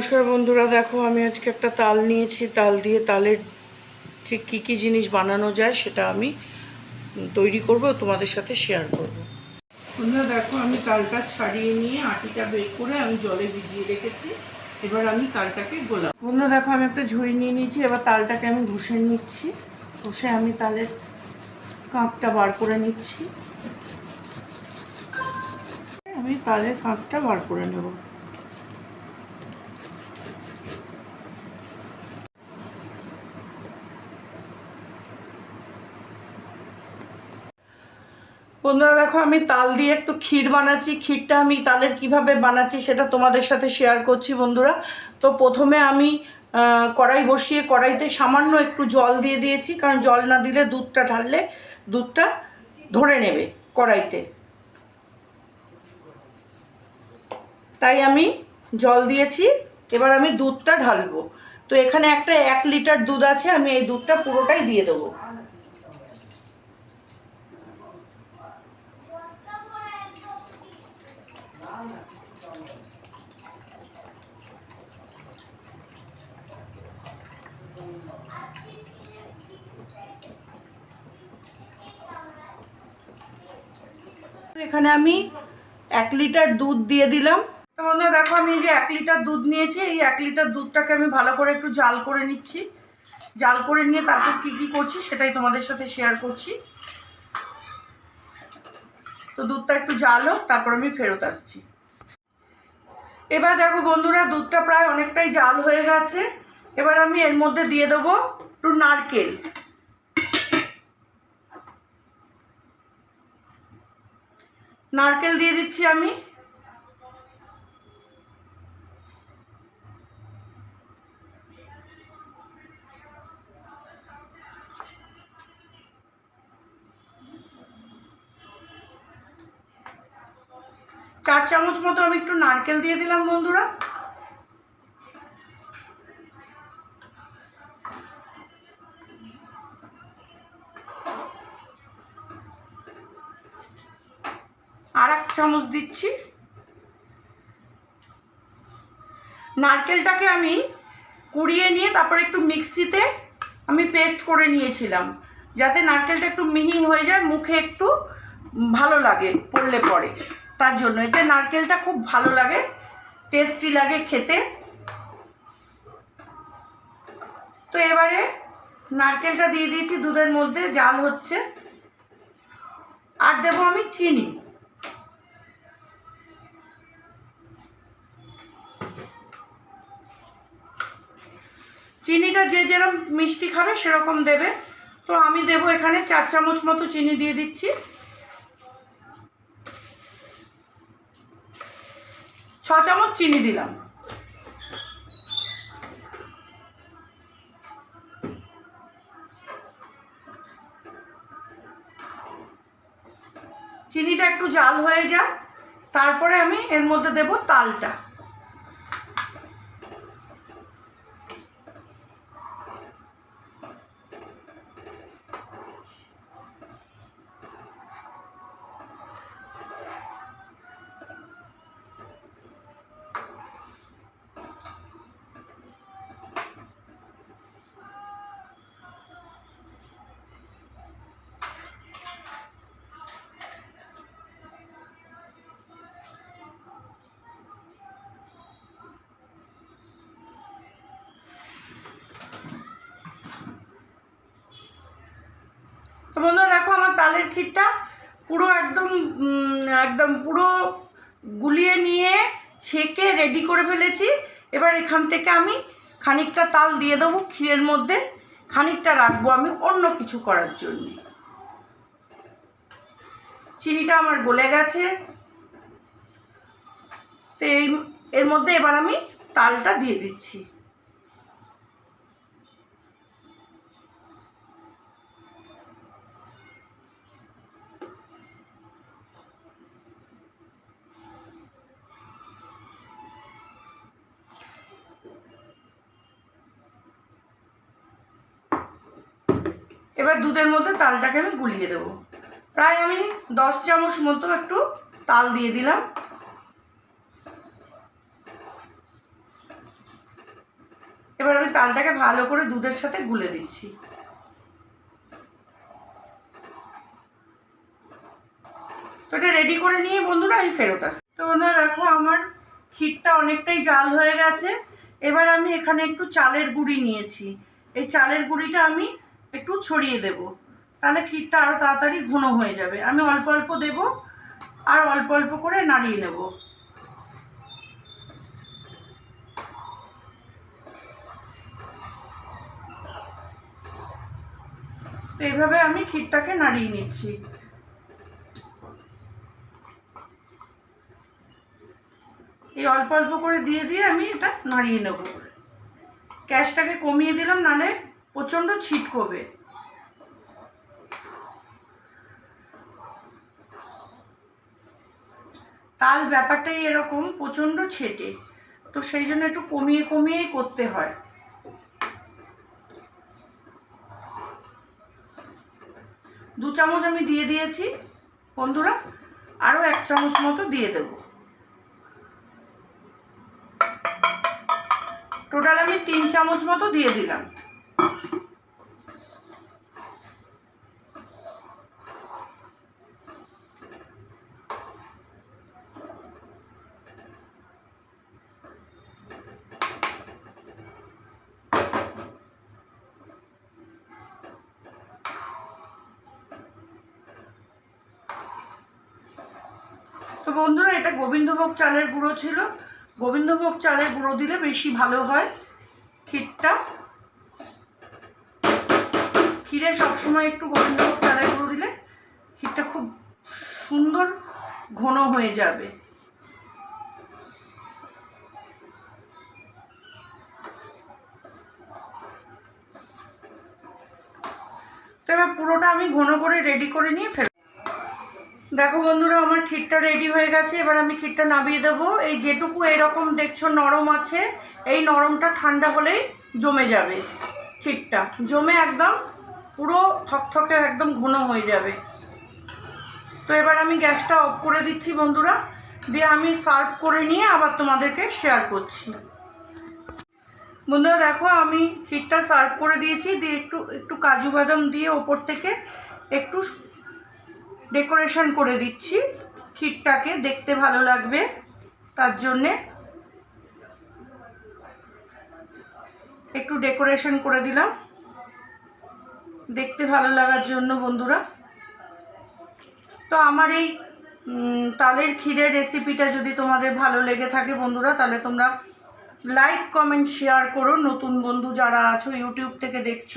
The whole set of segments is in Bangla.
নমস্কার বন্ধুরা দেখো আমি আজকে একটা তাল নিয়েছি। তাল দিয়ে তালের ঠিক কী কী জিনিস বানানো যায় সেটা আমি তৈরি করব তোমাদের সাথে শেয়ার করব। বন্ধুরা দেখো আমি তালটা ছাড়িয়ে নিয়ে আটিটা বের করে আমি জলে ভিজিয়ে রেখেছি। এবার আমি তালটাকে গোলাম বন্ধুরা দেখো আমি একটা ঝুড়ি নিয়ে নিয়েছি এবার তালটাকে আমি ঘষে নিচ্ছি। ঘষে আমি তালের কাঁপটা বার করে নিচ্ছি। আমি তালের কাঁপটা বার করে নেব। বন্ধুরা দেখো, আমি তাল দিয়ে একটু ক্ষীর বানাচ্ছি। ক্ষীরটা আমি তালের কীভাবে বানাচ্ছি সেটা তোমাদের সাথে শেয়ার করছি বন্ধুরা। তো প্রথমে আমি কড়াই বসিয়ে কড়াইতে সামান্য একটু জল দিয়ে দিয়েছি, কারণ জল না দিলে দুধটা ঢাললে দুধটা ধরে নেবে কড়াইতে। তাই আমি জল দিয়েছি, এবার আমি দুধটা ঢালবো। তো এখানে একটা এক লিটার দুধ আছে, আমি এই দুধটা পুরোটাই দিয়ে দেবো। এখানে আমি এক লিটার দুধ দিয়ে দিলাম। তো বন্ধুরা দেখো, আমি যে এক লিটার দুধ নিয়েছি। এই এক লিটার দুধটাকে আমি ভালো করে একটু জাল করে নিচ্ছি। জাল করে নিয়ে তারপর কী কী করছি সেটাই তোমাদের সাথে শেয়ার করছি। তো দুধটা একটু জাল হোক তারপর আমি ফেরত আসছি। এবার দেখো বন্ধুরা, দুধটা প্রায় অনেকটাই জাল হয়ে গেছে। এবার আমি এর মধ্যে দিয়ে দেবো একটু নারকেল। নারকেল দিয়ে দিচ্ছি আমি। চার চামচ মতো আমি একটু নারকেল দিয়ে দিলাম বন্ধুরা। চামচ দিচ্ছি। নারকেলটাকে আমি কুড়িয়ে নিয়ে তারপর একটু মিক্সিতে আমি পেস্ট করে নিয়েছিলাম, যাতে নারকেলটা একটু মিহি হয়ে যায়, মুখে একটু ভালো লাগে, পড়লে পরে। তার জন্য। এতে নারকেলটা খুব ভালো লাগে, টেস্টি লাগে খেতে। তো এবারে নারকেলটা দিয়ে দিয়েছি, দুধের মধ্যে, জাল হচ্ছে। আর দেবো আমি চিনি। চিনিটা যে যেরকম মিষ্টি খাবে সেরকম দেবে। তো আমি দেবো এখানে চার চামচ মতো চিনি দিয়ে দিচ্ছি। ছ চামচ চিনি দিলাম। চিনিটা একটু জাল হয়ে যায় তারপরে আমি এর মধ্যে দেব তালটা। আমার ক্ষীরটা পুরো একদম একদম পুরো গুলিয়ে নিয়ে ছেঁকে রেডি করে ফেলেছি। এবার এখান থেকে আমি খানিকটা তাল দিয়ে দেবো ক্ষীরের মধ্যে। খানিকটা রাখব আমি অন্য কিছু করার জন্য। চিনিটা আমার গলে গেছে। তো এই, এর মধ্যে এবার আমি তালটা দিয়ে দিচ্ছি। এবার দুধের মধ্যে তালটাকে আমি গুলিয়ে দেবো। প্রায় আমি দশ চামচ মতো একটু তাল দিয়ে দিলাম। এবার আমি তালটাকে ভালো করে দুধের সাথে গুলে দিচ্ছি। তো এটা রেডি করে নিয়ে বন্ধুরা আমি ফেরত আসি তো বন্ধুরা দেখো, আমার ক্ষীরটা অনেকটাই জাল হয়ে গেছে। এবার আমি এখানে একটু চালের গুঁড়ি নিয়েছি। এই চালের গুঁড়িটা আমি একটু ছড়িয়ে দেব। তাহলে ক্ষীরটা আরও তাড়াতাড়ি ঘন হয়ে যাবে। আমি অল্প অল্প দেব আর অল্প অল্প করে নাড়িয়ে নেব। তো এইভাবে আমি ক্ষীরটাকে নাড়িয়ে নিচ্ছি। এই অল্প অল্প করে দিয়ে দিয়ে আমি এটা নাড়িয়ে নেব। গ্যাসটাকে কমিয়ে দিলাম নালে প্রচণ্ড ছিটকবে তাল ব্যাপারটাই এরকম, প্রচণ্ড ছেটে। তো সেই জন্য একটু কমিয়ে কমিয়েই করতে হয়। দু চামচ আমি দিয়ে দিয়েছি। বন্ধুরা আরও এক চামচ মতো দিয়ে দেবো। টোটাল আমি তিন চামচ মতো দিয়ে দিলাম। তো বন্ধুরা, এটা গোবিন্দভোগ চালের গুঁড়ো ছিল। গোবিন্দভোগ চালের গুঁড়ো দিলে বেশি ভালো হয় ক্ষীরটা। ক্ষীরে সবসময় একটু গোবিন্দভোগ চালের গুঁড়ো দিলে ক্ষীরটা খুব সুন্দর ঘন হয়ে যাবে। এবার পুরোটা আমি ঘন করে রেডি করে নিয়ে ফের দেখো বন্ধুরা, আমার ক্ষীরটা রেডি হয়ে গেছে, এবার আমি ক্ষীরটা নামিয়ে দেবো। এই যেটুকু এরকম দেখছ নরম আছে, এই নরমটা ঠান্ডা হলেই জমে যাবে ক্ষীরটা। জমে একদম পুরো থকথকে একদম ঘন হয়ে যাবে। তো এবার আমি গ্যাসটা অফ করে দিচ্ছি বন্ধুরা, দিয়ে আমি সার্ভ করে নিয়ে আবার তোমাদেরকে শেয়ার করছি। বন্ধুরা, দেখো আমি ক্ষীরটা সার্ভ করে দিয়েছি, দিয়ে একটু একটু কাজু বাদাম দিয়ে ওপর থেকে একটু ডেকোরেশন করে দিচ্ছি। ক্ষীরটাকে দেখতে ভালো লাগবে। তার জন্যে একটু ডেকোরেশন করে দিলাম। দেখতে ভালো লাগার জন্য বন্ধুরা। তো আমার এই তালের ক্ষীরের রেসিপিটা যদি তোমাদের ভালো লেগে থাকে বন্ধুরা, তাহলে তোমরা লাইক কমেন্ট শেয়ার করো। নতুন বন্ধু যারা আছো ইউটিউব থেকে দেখছ,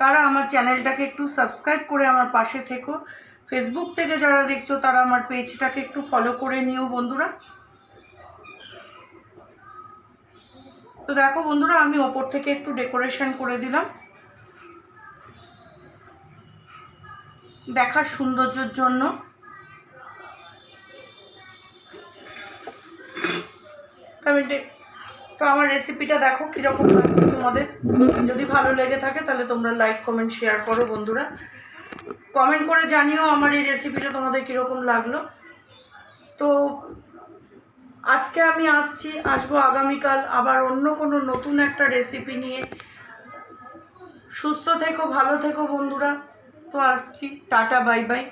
তারা আমার চ্যানেলটাকে একটু সাবস্ক্রাইব করে আমার পাশে থেকো। ফেসবুক থেকে যারা দেখছ, তারা আমার পেজটাকে একটু ফলো করে নিও বন্ধুরা। তো দেখো বন্ধুরা, আমি ওপর থেকে একটু ডেকোরেশন করে দিলাম। দেখার সৌন্দর্যের জন্য। তো আমার রেসিপিটা দেখো কীরকম লাগছে তোমাদের। যদি ভালো লেগে থাকে, তাহলে তোমরা লাইক কমেন্ট শেয়ার করো বন্ধুরা। কমেন্ট করে জানিও আমার এই রেসিপিটা তোমাদের কীরকম লাগল। তো আজকে আমি আসছি, আসব আগামীকাল আবার অন্য কোনো নতুন একটা রেসিপি নিয়ে। সুস্থ থেকো, ভালো থেকো বন্ধুরা। তো আসছি, টাটা বাই বাই